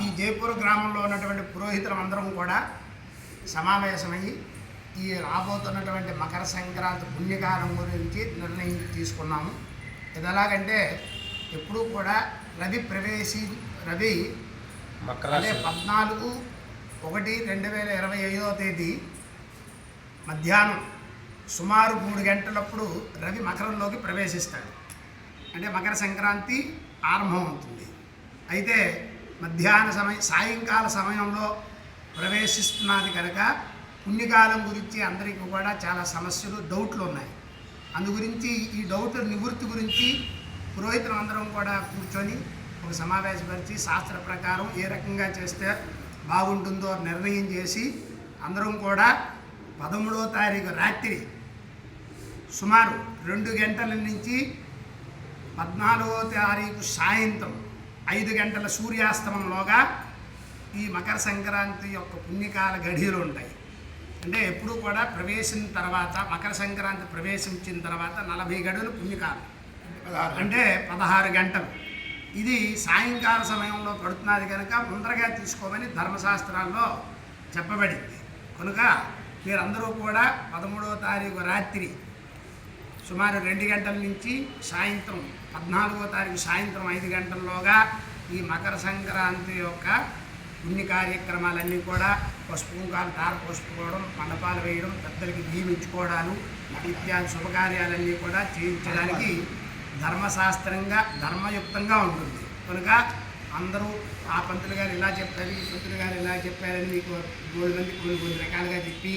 ఈ జైపూర్ గ్రామంలో ఉన్నటువంటి పురోహితులం అందరం కూడా సమావేశమయ్యి ఈ రాబోతున్నటువంటి మకర సంక్రాంతి పుణ్యకాలం గురించి నిర్ణయం తీసుకున్నాము. ఇది ఎలాగంటే ఎప్పుడూ కూడా రవి ప్రవేశి రవి అదే పద్నాలుగు ఒకటి రెండు వేల ఇరవై ఐదవ తేదీ మధ్యాహ్నం సుమారు మూడు గంటలప్పుడు రవి మకరంలోకి ప్రవేశిస్తాడు. అంటే మకర సంక్రాంతి ఆరంభమవుతుంది. అయితే మధ్యాహ్న సమయం సాయంకాల సమయంలో ప్రవేశిస్తున్నది కనుక పుణ్యకాలం గురించి అందరికీ కూడా చాలా సమస్యలు డౌట్లు ఉన్నాయి. అందు గురించి ఈ డౌట్ల నివృత్తి గురించి పురోహితులు అందరం కూడా కూర్చొని ఒక సమావేశపరిచి శాస్త్ర ప్రకారం ఏ రకంగా చేస్తే బాగుంటుందో నిర్ణయం చేసి అందరం కూడా పదమూడవ తారీఖు రాత్రి సుమారు రెండు గంటల నుంచి పద్నాలుగో తారీఖు సాయంత్రం ఐదు గంటల సూర్యాస్తమంలోగా ఈ మకర సంక్రాంతి యొక్క పుణ్యకాల గడియలు ఉంటాయి. అంటే ఎప్పుడు కూడా ప్రవేశం తర్వాత మకర సంక్రాంతి ప్రవేశించిన తర్వాత నలభై గడులు పుణ్యకాలం. అంటే పదహారు గంటలు. ఇది సాయంకాల సమయంలో పడుతున్నది కనుక ముందరగా తీసుకోమని ధర్మశాస్త్రాల్లో చెప్పబడింది. కనుక మీరందరూ కూడా పదమూడవ తారీఖు రాత్రి సుమారు రెండు గంటల నుంచి సాయంత్రం పద్నాలుగో తారీఖు సాయంత్రం ఐదు గంటల్లోగా ఈ మకర సంక్రాంతి యొక్క ఉన్ని కార్యక్రమాలన్నీ కూడా పసుపు తార పోసుకోవడం మండపాలు వేయడం పెద్దలకి నియమించుకోవడాలు ఇత్యాది శుభకార్యాలన్నీ కూడా చేయించడానికి ధర్మశాస్త్రంగా ధర్మయుక్తంగా ఉంటుంది. కనుక అందరూ ఆ పంతులు గారు ఇలా చెప్పారు ఈ పంతులు గారు ఇలా చెప్పారని మీకు మూడు మంది కొన్ని కొన్ని రకాలుగా చెప్పి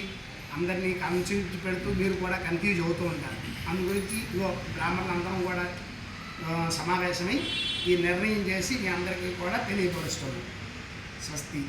అందరినీ కన్ఫ్యూజ్ పెడుతూ మీరు కూడా కన్ఫ్యూజ్ అవుతూ ఉంటారు. అందు గురించి ఇగో బ్రాహ్మణులందరం కూడా సమావేశమై ఈ నిర్ణయం చేసి మీ అందరికీ కూడా తెలియపరుస్తున్నాం. స్వస్తి.